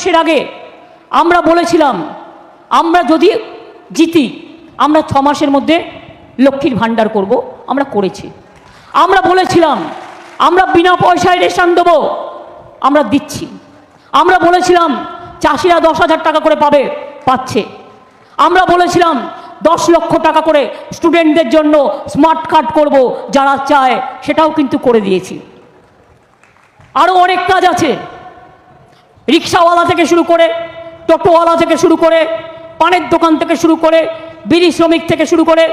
দেশের আগে আমরা বলেছিলাম, আমরা যদি জিতি, আমরা ছ মাসের মধ্যে লক্ষ্মীর ভাণ্ডার করব, আমরা করেছি। আমরা বলেছিলাম, আমরা বিনা পয়সায় রেশন দেবো, আমরা দিচ্ছি। আমরা বলেছিলাম, চাষিরা দশ হাজার টাকা করে পাবে, পাচ্ছে। আমরা বলেছিলাম, দশ লক্ষ টাকা করে স্টুডেন্টদের জন্য স্মার্ট কার্ড করব, যারা চায়, সেটাও কিন্তু করে দিয়েছি। আরও অনেক কাজ আছে। রিক্সাওয়ালা থেকে শুরু করে, টোটোওয়ালা থেকে শুরু করে, পানের দোকান থেকে শুরু করে, বিড়ি শ্রমিক থেকে শুরু করে,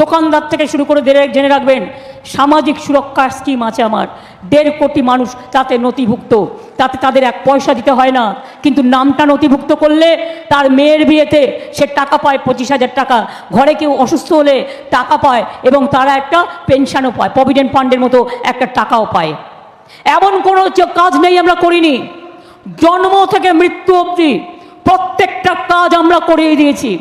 দোকানদার থেকে শুরু করে জেনে রাখবেন, সামাজিক সুরক্ষা স্কিম আছে আমার। দেড় কোটি মানুষ তাতে নথিভুক্ত, তাতে তাদের এক পয়সা দিতে হয় না। কিন্তু নামটা নথিভুক্ত করলে তার মেয়ের বিয়েতে সে টাকা পায় পঁচিশ হাজার টাকা। ঘরে কেউ অসুস্থ হলে টাকা পায় এবং তারা একটা পেনশনও পায় প্রভিডেন্ট ফান্ডের মতো একটা টাকাও পায়। এমন কোনো কাজ নেই আমরা করিনি। জন্ম থেকে মৃত্যু অবধি প্রত্যেকটা কাজ আমরা করিয়ে দিয়েছি।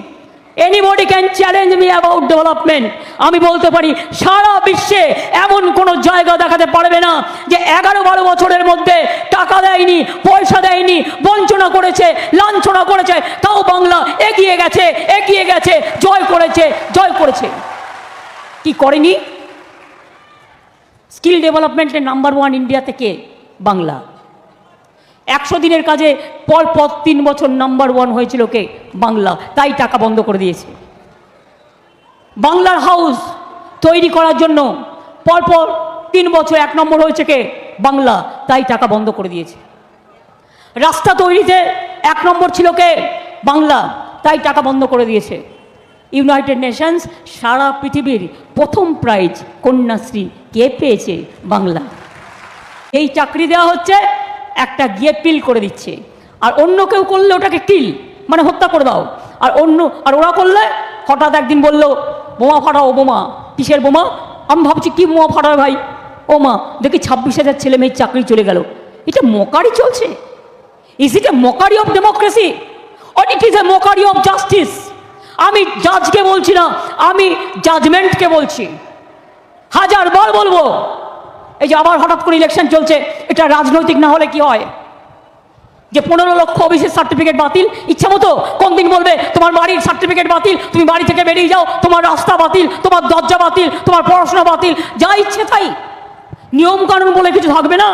Anybody can challenge me about development আমি বলতে পারি, সারা বিশ্বে এমন কোনো জায়গা দেখাতে পারবে না যে এগারো বারো বছরের মধ্যে টাকা দেয়নি, পয়সা দেয়নি, বঞ্চনা করেছে, লাঞ্ছনা করেছে, তাও বাংলা এগিয়ে গেছে এগিয়ে গেছে, জয় করেছে জয় করেছে। কি করেনি? স্কিল ডেভেলপমেন্টের নাম্বার ওয়ান ইন্ডিয়া থেকে বাংলা। একশো দিনের কাজে পর পর তিন বছর নাম্বার ওয়ান হয়েছিল কে? বাংলা। তাই টাকা বন্ধ করে দিয়েছে। বাংলার হাউস তৈরি করার জন্য পরপর তিন বছর এক নম্বর হয়েছে কে? বাংলা। তাই টাকা বন্ধ করে দিয়েছে। রাস্তা তৈরিতে এক নম্বর ছিল কে? বাংলা। তাই টাকা বন্ধ করে দিয়েছে। ইউনাইটেড নেশনস সারা পৃথিবীর প্রথম প্রাইজ কন্যাশ্রী কে পেয়েছে? বাংলা। এই চাকরি দেওয়া হচ্ছে একটা গিয়ে পিল করে দিচ্ছে। আর অন্য কেউ করলে ওটাকে কিল মানে হত্যা করে দাও। আর অন্য, আর ওরা করলে হঠাৎ একদিন বলল, বোমা ফাটাও বোমা, কিসের বোমা? আমি ভাবছি, কি বোমা ফাটাবে ভাই? ও মা, দেখি ছাব্বিশ হাজার ছেলে মেয়ের চাকরি চলে গেল। এটা মকারি চলছে? Is it a mockery of democracy it is a mockery of justice আমি জাজকে বলছি না, আমি জাজমেন্টকে বলছি। হাজার বার বলব এই যে আবার হঠাৎ করে ইলেকশন চলছে, এটা রাজনৈতিক না হলে কি হয়? যে পনেরো লক্ষ অফিসের সার্টিফিকেট বাতিল, ইচ্ছা মতো কোন দিন বলবে, তোমার বাড়ির সার্টিফিকেট বাতিল, তুমি বাড়ি থেকে বেরিয়ে যাও, তোমার রাস্তা বাতিল, তোমার দরজা বাতিল, তোমার পড়াশোনা বাতিল, যা ইচ্ছে তাই। নিয়মকানুন বলে কিছু থাকবে না।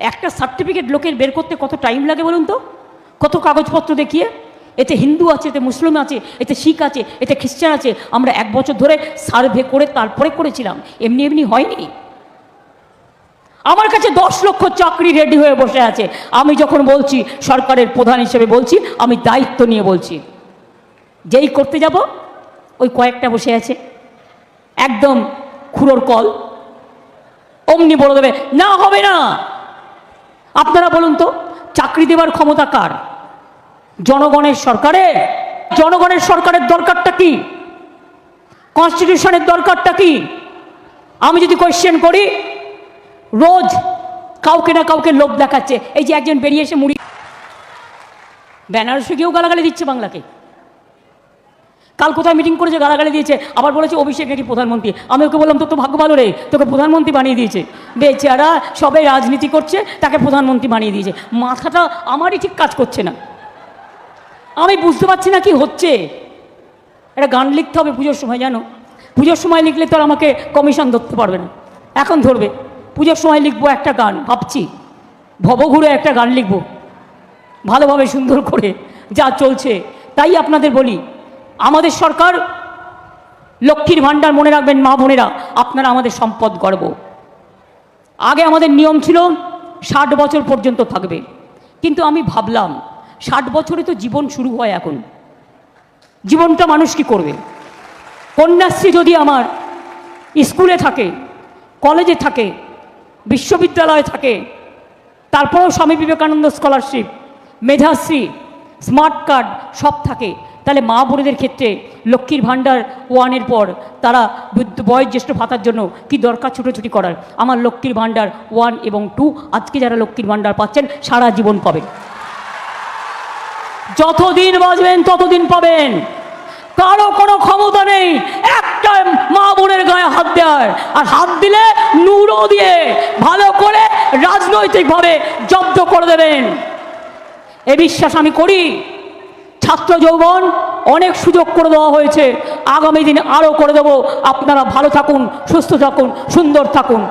একটা সার্টিফিকেট লোকের বের করতে কত টাইম লাগে বলুন তো? কত কাগজপত্র দেখিয়ে? এতে হিন্দু আছে, এতে মুসলিম আছে, এতে শিখ আছে, এতে খ্রিস্টান আছে। আমরা এক বছর ধরে সার্ভে করে তারপরে করেছিলাম। এমনি এমনি হয়নি। আমার কাছে দশ লক্ষ চাকরি রেডি হয়ে বসে আছে। আমি যখন বলছি, সরকারের প্রধান হিসেবে বলছি, আমি দায়িত্ব নিয়ে বলছি। যেই করতে যাব, ওই কয়েকটা বসে আছে। একদম খুঁড়োর কল। অমনি বলে দেবে, না, হবে না। আপনারা বলুন তো, চাকরি দেওয়ার ক্ষমতা কার? জনগণের সরকারে জনগণের সরকারের দরকারটা কি? কনস্টিটিউশনের দরকারটা কি? আমি যদি কোয়েশ্চেন করি রোজ কাউকে না কাউকে লোভ দেখাচ্ছে। এই যে একজন বেরিয়ে এসে মুড়ি বেনারসে গিয়েও গালাগালি দিচ্ছে বাংলাকে। কাল কোথায় মিটিং করেছে গালাগালি দিয়েছে। আবার বলেছে, অভিষেক নাকি প্রধানমন্ত্রী? আমি ওকে বললাম, তোর তো ভাগ্য ভালো রে। তোকে প্রধানমন্ত্রী বানিয়ে দিয়েছে। বেচারা সবে রাজনীতি করছে, তাকে প্রধানমন্ত্রী বানিয়ে দিয়েছে। মাথাটা আমারই ঠিক কাজ করছে না। আমি বুঝতে পারছি না কি হচ্ছে। একটা গান লিখতে হবে পুজোর সময়, জানো? পুজোর সময় লিখলে তো আর আমাকে কমিশন ধরতে পারবে না। এখন ধরবে। পুজোর সময় লিখব একটা গান, ভাবছি। ভবঘুরে একটা গান লিখব, ভালোভাবে সুন্দর করে যা চলছে। তাই আপনাদের বলি, আমাদের সরকার, লক্ষ্মীর ভাণ্ডার মনে রাখবেন মা বোনেরা, আপনারা আমাদের সম্পদ গর্ব। আগে আমাদের নিয়ম ছিল, ষাট বছর পর্যন্ত থাকবে। কিন্তু আমি ভাবলাম, ষাট বছরে তো জীবন শুরু হয় এখন। জীবনটা মানুষ কি করবে? কন্যাশ্রী যদি আমার স্কুলে থাকে, কলেজে থাকে বিশ্ববিদ্যালয়ে থাকে। তারপরেও Swami Vivekananda scholarship Medhashree smart card সব থাকে। তাহলে মা বোনেদের ক্ষেত্রে লক্ষ্মীর ভাণ্ডার ওয়ানের পর তারা বয়োজ্যেষ্ঠ ভাতার জন্য কি দরকার ছুটোছুটি করার? আমার লক্ষ্মীর ভাণ্ডার ওয়ান এবং টু, আজকে যারা লক্ষ্মীর ভাণ্ডার পাচ্ছেন, সারা জীবন পাবেন। যতদিন বাঁচবেন, ততদিন পাবেন। কারও কোনো ক্ষমতা নেই। একটা মা বোনের গায়ে হাত দেওয়ার আর হাত দিলে নুরো দিয়ে ভালো করে রাজনৈতিকভাবে জব্দ করে দেবেন। এ বিশ্বাস আমি করি। ছাত্র যৌবন অনেক সুযোগ করে দেওয়া হয়েছে। আগামী দিনে আরও করে দেব। আপনারা ভালো থাকুন, সুস্থ থাকুন, সুন্দর থাকুন।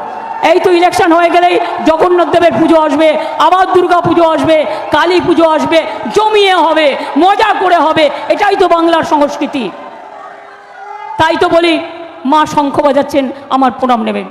এই তো ইলেকশন হয়ে গেলেই জগন্নাথ দেবের পুজো আসবে, আবার দুর্গা পুজো আসবে, কালী পুজো আসবে, জমিয়ে হবে, মজা করে হবে। এটাই তো বাংলার সংস্কৃতি। তাই তো বলি মা শঙ্খ বাজাচ্ছেন আমার প্রণাম নেবেন।